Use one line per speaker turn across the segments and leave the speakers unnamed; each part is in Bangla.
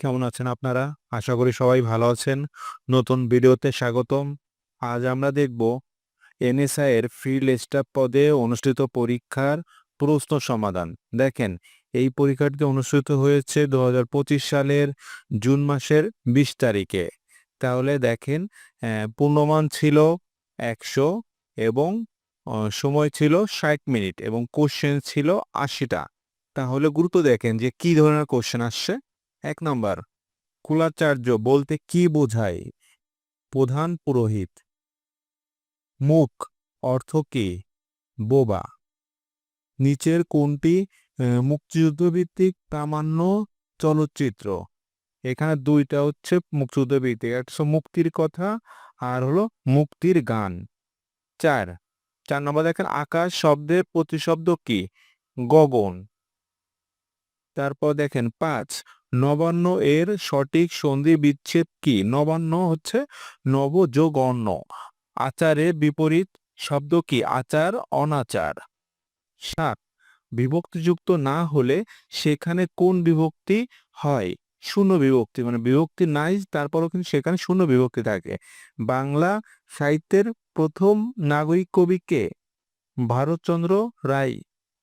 কেমন আছেন আপনারা? আশা করি সবাই ভালো আছেন। নতুন ভিডিওতে স্বাগতম। আজ আমরা দেখব এনএসআই এর ফিল্ড স্টাফ পদে অনুষ্ঠিত পরীক্ষার প্রশ্ন সমাধান। দেখেন, এই পরীক্ষাটি অনুষ্ঠিত হয়েছে ২০২৫ সালের জুন মাসের ২০ তারিখে। তাহলে দেখেন পূর্ণমান ছিল ১০০ এবং সময় ছিল ৬০ মিনিট এবং কোশ্চেন ছিল আশিটা তাহলে গুরুত্ব দেখেন যে কি ধরনের কোশ্চেন আসছে। ১ নম্বর কুলাচার্য বলতে কি বোঝায়? প্রধান পুরোহিত। মুখ অর্থ কি? বোবা। নিচের কোনটি মুক্তিযুদ্ধভিত্তিক প্রামাণ্য চলচ্চিত্র? এখানে দুইটা হচ্ছে মুক্তিযুদ্ধভিত্তিক। একটা মুক্তির কথা আর হলো মুক্তির গান। ৪, ৪ নম্বর দেখেন আকাশ শব্দের প্রতিশব্দ কি? গগন। তারপর দেখেন ৫ নবান্ন এর সঠিক সন্ধি বিচ্ছেদ কি? নবান্ন হচ্ছে নব যোগ অন্ন। আচারের বিপরীত শব্দ কি? আচার, অনাচার। সাত, বিভক্তিযুক্ত না হলে সেখানে কোন বিভক্তি হয়? শূন্য বিভক্তি মানে বিভক্তি নাই, তারপরও কিন্তু সেখানে শূন্য বিভক্তি থাকে। বাংলা সাহিত্যের প্রথম নাগরিক কবি কে? ভারতচন্দ্র রায়,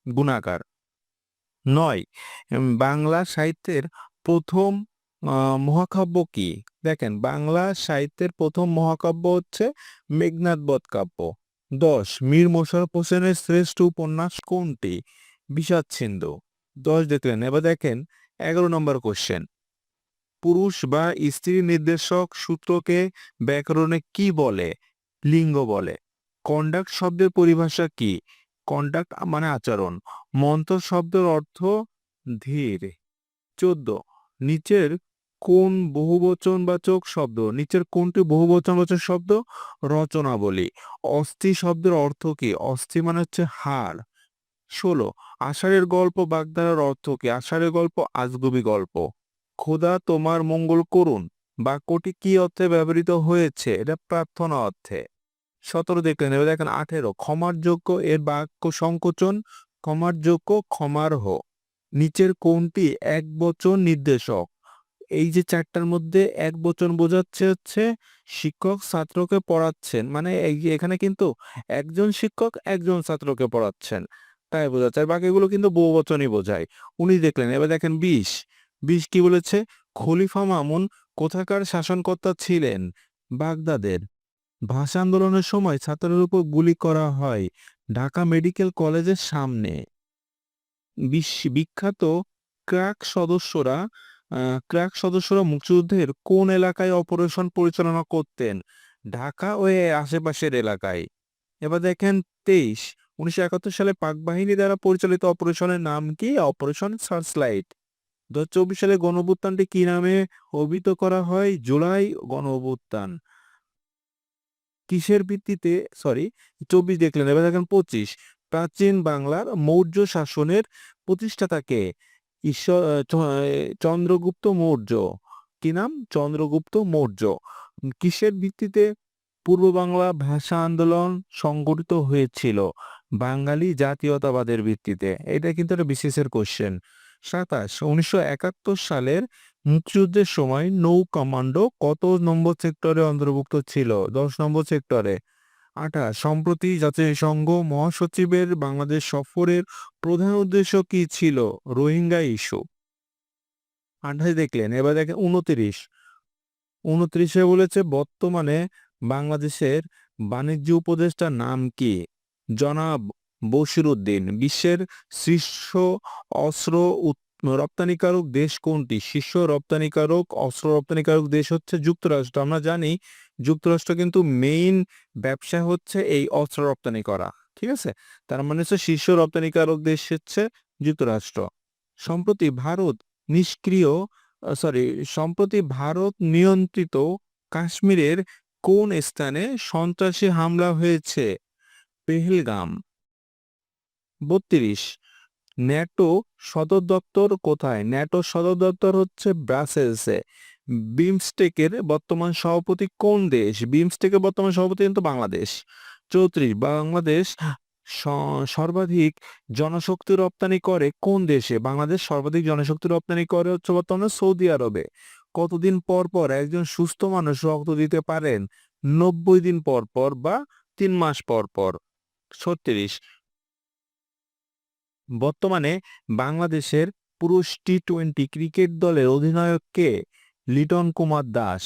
গুণাকার। নয় বাংলা সাহিত্যের প্রথম মহাকাব্য কি? দেখেন, বাংলা সাহিত্যের প্রথম মহাকাব্য হচ্ছে মেঘনাদ বধ কাব্য। ১০ মীর মোশাররফ হোসেনের শ্রেষ্ঠ উপন্যাস কোনটি? বিষাদসিন্ধু। ১০ দেখলেন। এবার দেখেন ১১ নম্বর কোশ্চেন পুরুষ বা স্ত্রী নির্দেশক সূত্রকে ব্যাকরণে কি বলে? লিঙ্গ বলে। কন্ডাক্ট শব্দের পরিভাষা কি? কন্ডাক্ট মানে আচরণ। মন্থর শব্দের অর্থ ধীর। ১৪ নিচের কোন বহুবচনবাচক শব্দ? নিচের কোনটি বহুবচনবাচক শব্দ? রচনাবলী। অস্থি শব্দের অর্থ কি? অস্থি মানে হচ্ছে হাড়। ১৬ আষাঢ়ের গল্প বাগধারার অর্থ কি? আষাঢ়ের গল্প আজগুবি গল্প। খোদা তোমার মঙ্গল করুন বাক্যটি কি অর্থে ব্যবহৃত হয়েছে? এটা প্রার্থনা অর্থে। ১৭ দেখলেন। এবার দেখেন ১৮ ক্ষমার যোগ্য এর বাক্য সংকোচন, ক্ষমার যোগ্য ক্ষমার্হ। নিচের কোনটি এক বচন নির্দেশক? এই যে চারটার মধ্যে এক বচন বোঝাচ্ছে হচ্ছে শিক্ষক ছাত্রকে পড়াচ্ছেন। মানে এখানে কিন্তু একজন শিক্ষক একজন ছাত্রকে পড়াচ্ছেন। তাই বোঝাচ্ছে। আর বাকিগুলো কিন্তু বহুবচনই বোঝায়। উনি দেখলেন। এবার দেখেন ২০ ২০ কি বলেছে? খলিফা মামুন কোথাকার শাসনকর্তা ছিলেন? বাগদাদের। ভাষা আন্দোলনের সময় ছাত্রের উপর গুলি করা হয় ঢাকা মেডিকেল কলেজের সামনে। বিখ্যাত ক্র্যাক সদস্যরা ক্র্যাক সদস্যরা মুক্তিযুদ্ধের কোন এলাকায় অপারেশন পরিচালনা করতেন? ঢাকা ও আশেপাশের এলাকায়। এবার দেখেন ২৩ ১৯৭১ সালে পাক বাহিনী দ্বারা পরিচালিত অপারেশনের নাম কি? Operation searchlight. ২০২৪ সালে গণঅভ্যুত্থানটি কি নামে অভিহিত করা হয়? জুলাই গণঅভ্যুত্থান। কিসের ভিত্তিতে সরি ২৪ দেখলেন। এবার দেখেন ২৫ প্রাচীন বাংলার মৌর্য শাসনের প্রতিষ্ঠাতাকে ঈশ্বর চন্দ্রগুপ্ত মৌর্য। কি নাম? চন্দ্রগুপ্ত মৌর্য। কিসের ভিত্তিতে পূর্ব বাংলা ভাষা আন্দোলন সংগঠিত হয়েছিল? বাঙালি জাতীয়তাবাদের ভিত্তিতে। এটা কিন্তু একটা বিসিএস এর কোয়েশ্চেন। ২৭ ১৯৭১ সালের মুক্তিযুদ্ধের সময় নৌ কমান্ডো কত নম্বর সেক্টরে অন্তর্ভুক্ত ছিল? ১০ নম্বর সেক্টরে। ২৮ সম্প্রতি জাতিসংঘ মহাসচিবের বাংলাদেশ সফরের প্রধান উদ্দেশ্য কি ছিল? রোহিঙ্গা ইস্যু। ২৮ দেখলেন। এবার দেখেন ২৯ ২৯ এ বলেছে বর্তমানে বাংলাদেশের বাণিজ্য উপদেষ্টার নাম কি? জনাব বশিরউদ্দিন। বিশ্বের শীর্ষ অস্ত্র রপ্তানিকারক দেশ কোনটি? শীর্ষ রপ্তানিকারক, অস্ত্র রপ্তানিকারক দেশ হচ্ছে যুক্তরাষ্ট্র। আমরা জানি যুক্তরাষ্ট্র কিন্তু মেইন ব্যবসা হচ্ছে এই অস্ত্র রপ্তানি করা। ঠিক আছে? তার মানে হচ্ছে শীর্ষ রপ্তানিকারক দেশ হচ্ছে যুক্তরাষ্ট্র। সম্প্রতি ভারত নিষ্ক্রিয় সরি সম্প্রতি ভারত নিয়ন্ত্রিত কাশ্মীরের কোন স্থানে সন্ত্রাসী হামলা হয়েছে? পেহেলগাম। ৩২ ন্যাটো সদর দপ্তর কোথায়? ন্যাটো সদর দপ্তর হচ্ছে ব্রাসেলসে। বিমস্টেকের বর্তমান সভাপতি কোন দেশ? বিমস্টেকের বর্তমান সভাপতি কিন্তু বাংলাদেশ। ৩৪ বাংলাদেশ সর্বাধিক জনশক্তি রপ্তানি করে কোন দেশে? বাংলাদেশ সর্বাধিক জনশক্তি রপ্তানি করে হচ্ছে বর্তমানে সৌদি আরবে। কতদিন পর পর একজন সুস্থ মানুষ রক্ত দিতে পারেন? নব্বই দিন পর পর বা তিন মাস পর পর? ছত্রিশ। বর্তমানে বাংলাদেশের পুরুষ টি টোয়েন্টি ক্রিকেট দলের অধিনায়ক কে? লিটন কুমার দাস।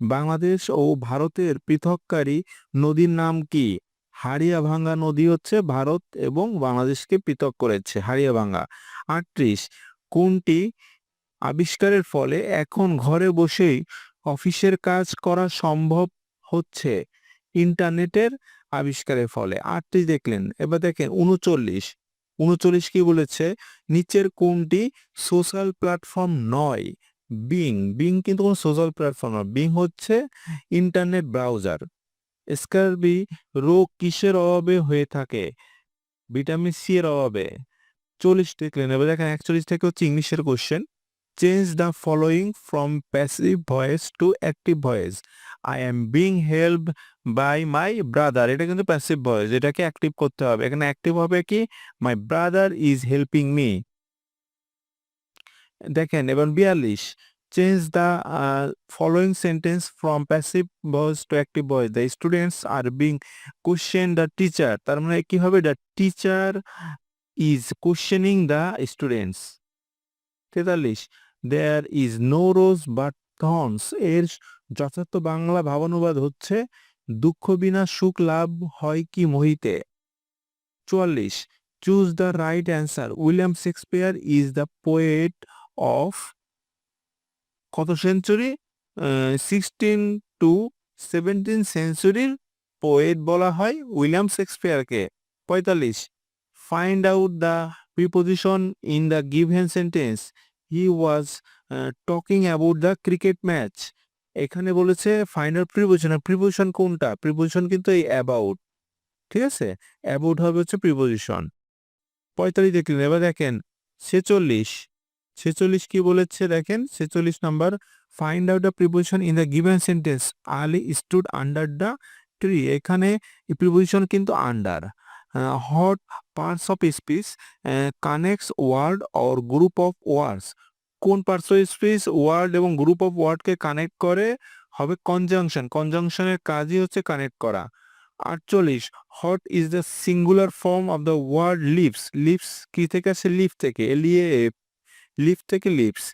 বাংলাদেশ ও ভারতের পৃথককারী নদীর নাম কি? হাড়িয়াভাঙ্গা নদী হচ্ছে ভারত এবং বাংলাদেশকে পৃথক করেছে হাড়িয়াভাঙ্গা আটত্রিশ, কোনটি আবিষ্কারের ফলে এখন ঘরে বসেই অফিসের কাজ করা সম্ভব হচ্ছে? ইন্টারনেটের আবিষ্কারের ফলে। আটত্রিশ দেখলেন, এবার দেখেন, উনচল্লিশ। উনচল্লিশ কি বলেছে? নিচের কোনটি সোশ্যাল প্ল্যাটফর্ম নয়? বিং বিং কিন্তু কোনো সোশ্যাল প্ল্যাটফর্ম নয় বিং হচ্ছে ইন্টারনেট ব্রাউজার স্কারবি রোগ কিসের অভাবে হয়ে থাকে? ভিটামিন সি এর অভাবে। চল্লিশ দেখলেন এবার দেখেন, একচল্লিশ থেকে হচ্ছে ইংলিশের question change the following from passive voice to active voice I am being help by my brother এটা কিন্তু প্যাসিভ ভয়েস এটাকে অ্যাক্টিভ করতে হবে। এখানে অ্যাক্টিভ হবে কি? My brother is helping me দেখেন, এবার বিয়াল্লিশ। Change the following sentence from passive voice to active voice the students are being question the teacher তার মানে কি হবে? The teacher is questioning the students তেতাল্লিশ। There is no rose but thorns এর যথার্থ বাংলা ভাবানুবাদ হচ্ছে, দুঃখ বিনা সুখ লাভ হয় কি মোহিতে? চুয়াল্লিশ। Choose the right answer William Shakespeare is the poet of কত সেঞ্চুরি সিক্সটিন টু সেভেন্টিন সেঞ্চুরির পোয়েট বলা হয় উইলিয়াম শেক্সপিয়ারকে। পঁয়তাল্লিশ। Find out the preposition in the given sentence he was talking about the cricket match এখানে বলেছে ফাইনাল প্রিপোজিশন প্রিপোজিশন কোনটা? প্রিপোজিশন কিন্তু এই অ্যাবাউট ঠিক আছে? অ্যাবাউট হবে হচ্ছে প্রিপোজিশন পঁয়তাল্লিশ দেখলেন। এবার দেখেন, ছেচল্লিশ। ছেচল্লিশ কি বলেছে দেখেন? ছেচল্লিশ number find out the preposition in the given sentence Ali stood under the tree এখানে প্রিপোজিশন কিন্তু under what parts of speech connects word or group of words কোন পার্টস অফ স্পিচ ওয়ার্ড এবং গ্রুপ অফ ওয়ার্ডকে কানেক্ট করে? হবে কনজাংশন কনজাংশনের কাজই হচ্ছে কানেক্ট করা। আটচল্লিশ what is the singular form of the word leaves leaves কি থেকে আসে? লিভ থেকে এলিয়ে লিভ থেকে লিপস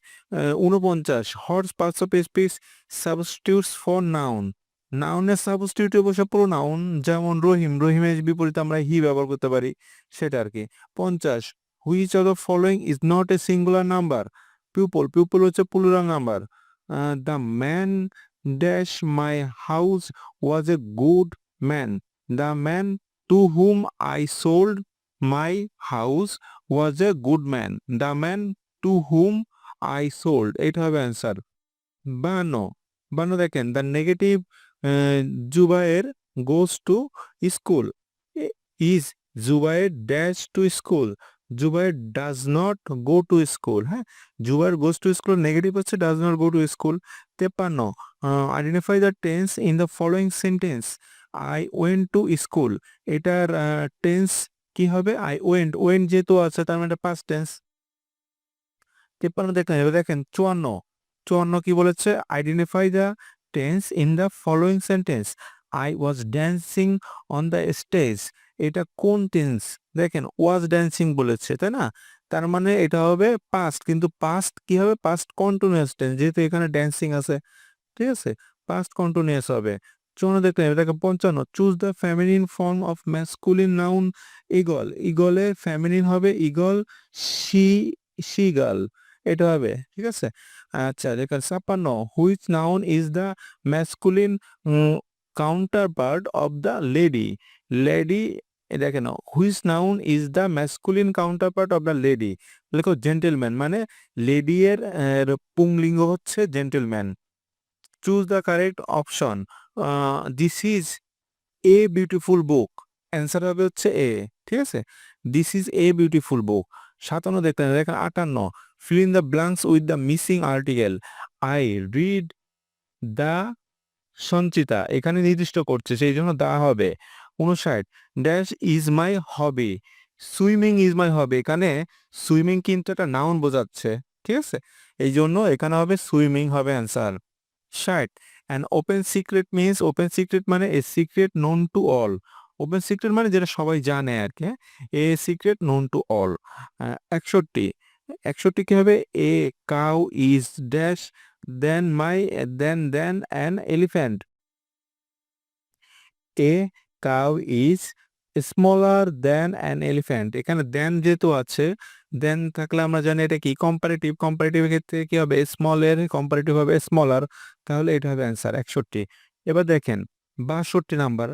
উনপঞ্চাশ horse parts of speech substitutes for noun. নাউনের সাবস্টিটিউটে বসে প্রোনাউন যেমন রহিম, রহিমের বিপরীতে আমরা হি ব্যবহার করতে পারি, সেটা আর কি পঞ্চাশ which of the following is not a singular number people people হচ্ছে plural number the man dash my house was a good man the man to whom I sold my house was a good man the man to whom I sold এটা হবে অ্যান্সার বান্ন বান্ন দেখেন the negative Zubayer goes to school is Zubayer dash to school Zubayer does not go to school হ্যাঁ? Zubayer goes to school negative হচ্ছে does not go to school তেপান্ন identify the tense in the following sentence I went to school এটার টেন্স কি হবে? আই ওয়েন্ট ওয়েন্ট যেহেতু আছে, তার মানে পাস্ট টেন্স তেপান্ন দেখেন এবার দেখেন চুয়ান্ন। চুয়ান্ন কি বলেছে? Identify the tense in the following sentence I was dancing on the stage এটা কোন টেন্স দেখেন ওয়াজ ড্যান্সিং বলেছে, তাই না? তার মানে এটা হবে পাস্ট কিন্তু পাস্ট কি হবে? পাস্ট কন্টিনিউয়াস টেন্স যেহেতু এখানে ড্যান্সিং আছে। ঠিক আছে? পাস্ট কন্টিনিউয়াস হবে। চুয়ান্ন দেখলেন এটাকে পঞ্চান্ন। Choose the feminine form of masculine noun eagle ইগলের feminine হবে ইগল শি শিগাল এটা হবে, ঠিক আছে? আচ্ছা দেখেন ছাপ্পান্ন, which noun is the masculine counterpart of the lady. Lady দেখেন which noun is the masculine counterpart of the lady. লেখো জেন্টেলম্যান মানে লেডি এর পুংলিঙ্গ হচ্ছে gentleman. Choose the correct option this is a beautiful book. Answer হবে হচ্ছে এ, ঠিক আছে? This is a beautiful book. সাতান্ন দেখতেন দেখেন আটান্ন। Fill in the blanks with the missing article I read the Sanchita, এখানে নির্দিষ্ট করছে, সেই জন্য দা হবে। উনষাট dash is my hobby swimming is my hobby এখানে সুইমিং কিন্তু একটা নাউন বোঝাচ্ছে, ঠিক আছে? এই জন্য এখানে হবে সুইমিং হবে অ্যান্সার ষাট and open secret means open secret মানে a secret known to all open secret মানে যেটা সবাই জানে আর কি a secret known to all একষট্টি। একষট্টি কি হবে? A cow is dash than my than than an elephant a cow is smaller than an elephant এখানে দেন যেহেতু আছে দেন থাকলে আমরা জানি এটা কি? কম্পারেটিভ কম্পারেটিভের ক্ষেত্রে কি হবে? স্মলের কম্পারেটিভ হবে স্মলার তাহলে এটা হবে অ্যান্সার একষট্টি। এবার দেখেন, বাষট্টি নাম্বার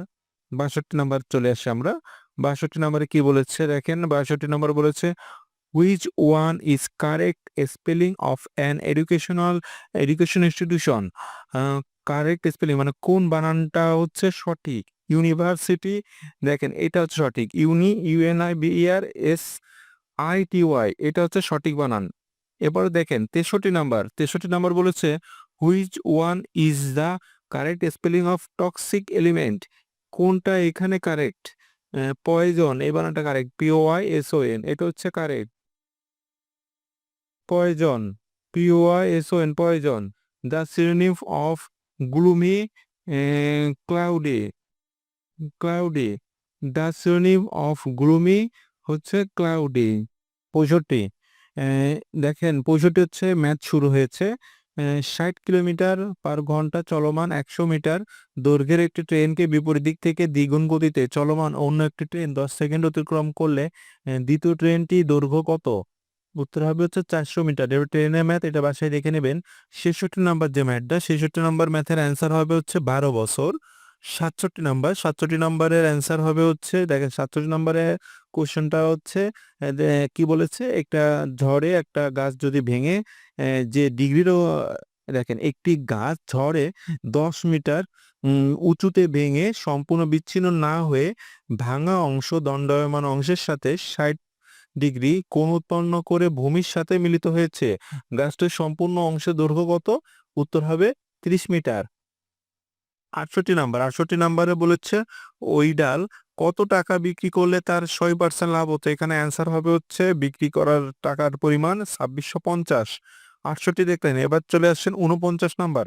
বাষট্টি নাম্বার চলে আসছে আমরা। বাষট্টি নাম্বারে কি বলেছে? দেখেন, বাষট্টি নাম্বার বলেছে which one is correct spelling of an educational education institution correct spelling মানে কোন বানানটা হচ্ছে সঠিক? ইউনিভার্সিটি দেখেন, এটা হচ্ছে সঠিক। Uni U N I V E R S I T Y এটা হচ্ছে সঠিক বানান। এবার দেখেন, তেষট্টি নাম্বার। তেষট্টি নাম্বার বলেছে which one is the correct spelling of toxic element কোনটা এখানে কারেক্ট পয়জন এই বানানটা কারেক্ট পিওআই এসও এন এটা হচ্ছে correct poison P O I S O N poison the synonym of gloomy cloudy cloudy the synonym of gloomy হচ্ছে ক্লাউডি পঁয়ষট্টি। দেখেন, পঁয়ষট্টি হচ্ছে ম্যাচ শুরু হয়েছে। ষাট কিলোমিটার পার ঘণ্টা চলমান একশো মিটার দৈর্ঘ্যের একটি ট্রেনকে বিপরীত দিক থেকে দ্বিগুণ গতিতে চলমান অন্য একটি ট্রেন দশ সেকেন্ড অতিক্রম করলে দ্বিতীয় ট্রেনটি দৈর্ঘ্য কত? উত্তর হবে হচ্ছে চারশো মিটার। এবার ট্রেনের ম্যাথ এটা বাসায় দেখে নেবেন। ছেষট্টি নাম্বার যে ম্যাথটা ছেষট্টি নাম্বার ম্যাথের অ্যান্সার হবে হচ্ছে বারো বছর। সাতষট্টি নাম্বার। সাতষট্টি নাম্বারের অ্যান্সার হবে হচ্ছে, দেখেন সাতষট্টি নাম্বারের কোশ্চেনটা হচ্ছে কি বলেছে? একটা ঝড়ে একটা গাছ যদি ভেঙে যে ডিগ্রিরও, দেখেন একটি গাছ ঝড়ে দশ মিটার উঁচুতে ভেঙে সম্পূর্ণ বিচ্ছিন্ন না হয়ে ভাঙা অংশ দণ্ডায়মান অংশের সাথে ষাট ডিগ্রি কোণ উৎপন্ন করে ভূমির সাথে মিলিত হয়েছে। গাছটির সম্পূর্ণ অংশের দৈর্ঘ্য কত? উত্তর হবে ত্রিশ মিটার। আটষট্টি নাম্বার। আটষট্টি নাম্বারে বলেছে, ওই ডাল কত টাকা বিক্রি করলে তার ছয় পার্সেন্ট লাভ হতো? এখানে অ্যান্সার হবে হচ্ছে, বিক্রি করার টাকার পরিমাণ ছাব্বিশশো পঞ্চাশ। আটষট্টি দেখলেন, এবার চলে আসছেন উনপঞ্চাশ নাম্বার।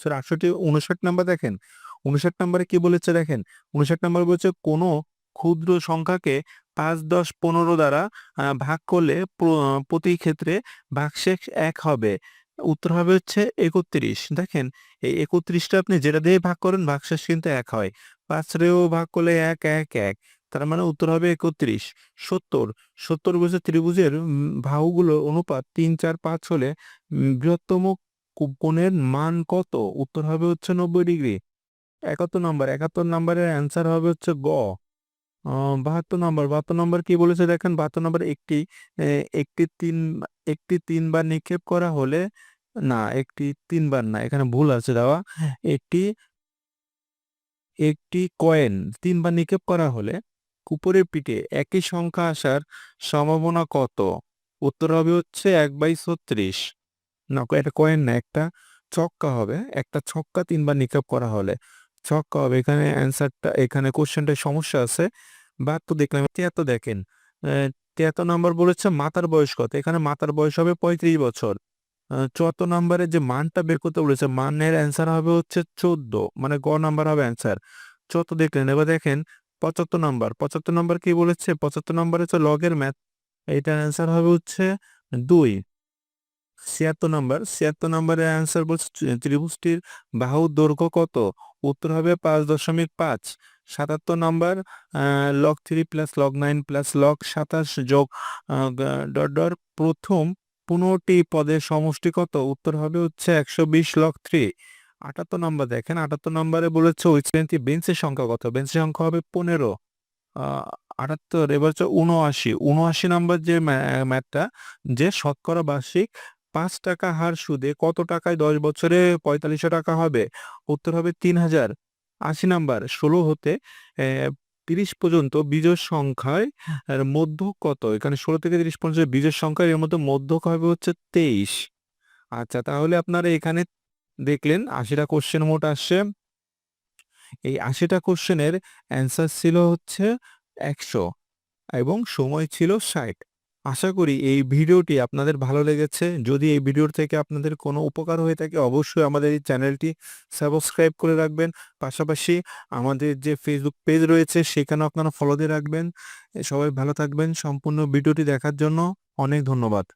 স্যার, আটষট্টি উনষাট নাম্বার দেখেন। উনষাট নাম্বারে কি বলেছে দেখেন? উনষাট নাম্বার বলেছে, কোনো ক্ষুদ্র সংখ্যাকে পাঁচ, দশ, পনেরো দ্বারা ভাগ করলে প্রতি ক্ষেত্রে ভাগশেষ এক হবে। উত্তর হবে হচ্ছে একত্রিশ। দেখেন, এই একত্রিশটা আপনি যেটা দিয়ে ভাগ করেন, ভাগশেষ কিন্তু এক হয়। পাঁচ রেও ভাগ করলে এক এক এক। তার মানে উত্তর হবে একত্রিশ। সত্তর। সত্তর বলছে ত্রিভুজের বাহুগুলো অনুপাত তিন, চার, পাঁচ হলে বৃহত্তম কোণের মান কত? উত্তর হবে হচ্ছে নব্বই ডিগ্রি। একাত্তর নম্বর। একাত্তর নম্বরের অ্যান্সার হবে হচ্ছে গ। বাহাত্তর নম্বর। বাহাত্তর নম্বর কি বলেছে? দেখেন, বাহাত্তর নম্বর একটি একটি তিন, একটি তিনবার নিক্ষেপ করা হলে না একটি তিনবার না এখানে ভুল আছে দেওয়া। একটি একটি কয়েন তিনবার নিক্ষেপ করা হলে উপরের পিঠে একই সংখ্যা আসার সম্ভাবনা কত? উত্তর হবে হচ্ছে এক বাই ছত্রিশ। না এটা কয়েন না একটা ছক্কা হবে। একটা ছক্কা তিনবার নিক্ষেপ করা হলে ছক্কা হবে। এখানে অ্যান্সারটা এখানে কোশ্চেনটায় সমস্যা আছে। বাহাত্তর দেখলাম তিয়াত্তর দেখেন। তিয়াত্তর নাম্বার বলেছে মাতার বয়স কত? এখানে মাতার বয়স হবে পঁয়ত্রিশ বছর। চুয়াত্তর নাম্বারে যে মানটা বের করতে বলেছে, মানের অ্যান্সার হবে হচ্ছে চোদ্দ। মানে গ নাম্বার হবে অ্যান্সার চুয়াত্তর দেখলেন। এবার দেখেন, পঁচাত্তর নাম্বার পঁচাত্তর নাম্বার কি বলেছে? পঁচাত্তর নাম্বার হচ্ছে লগের ম্যাথ এইটার অ্যান্সার হবে হচ্ছে দুই। ছিয়াত্তর নাম্বার ছিয়াত্তর নাম্বারের অ্যান্সার বলছে ত্রি- ত্রিভুজটির বাহুর দৈর্ঘ্য কত? উত্তর হবে পাঁচ দশমিক পাঁচ। সাতাত্তর number log three plus log nine plus log সাতাশ যোগ ডট ডট প্রথম পনেরোটি পদের সমষ্টি কত? উত্তর হবে হচ্ছে একশো বিশ লগ থ্রি আটাত্তর নম্বর দেখেন, আটাত্তর নাম্বারে বলেছে ওই শ্রেণীতে বেঞ্চের সংখ্যা কত? বেঞ্চের সংখ্যা হবে পনেরো। আটাত্তর, এবার হচ্ছে উনআশি উনআশি নম্বর যে ম্যাথটা যে শতকরা বার্ষিক পাঁচ টাকা হার সুদে কত টাকায় দশ বছরে পঁয়তাল্লিশশো টাকা হবে? উত্তর হবে তিন হাজার। আশি নাম্বার ষোলো হতে তিরিশ পর্যন্ত বীজের সংখ্যায় মধ্য কত? এখানে ষোলো থেকে তিরিশ পর্যন্ত বীজের সংখ্যায় এর মধ্যে মধ্যক হবে হচ্ছে তেইশ। আচ্ছা তাহলে আপনারা এখানে দেখলেন আশিটা কোশ্চেন মোট আসছে। এই আশিটা কোশ্চেনের অ্যান্সার ছিল হচ্ছে একশো এবং সময় ছিল ষাট। আশা করি এই ভিডিওটি আপনাদের ভালো লেগেছে। যদি এই ভিডিওর থেকে আপনাদের কোনো উপকার হয়ে থাকে, অবশ্যই আমাদের এই চ্যানেলটি সাবস্ক্রাইব করে রাখবেন। পাশাপাশি আমাদের যে ফেসবুক পেজ রয়েছে, সেখানেও আপনারা ফলো দিয়ে রাখবেন। সবাই ভালো থাকবেন। সম্পূর্ণ ভিডিওটি দেখার জন্য অনেক ধন্যবাদ।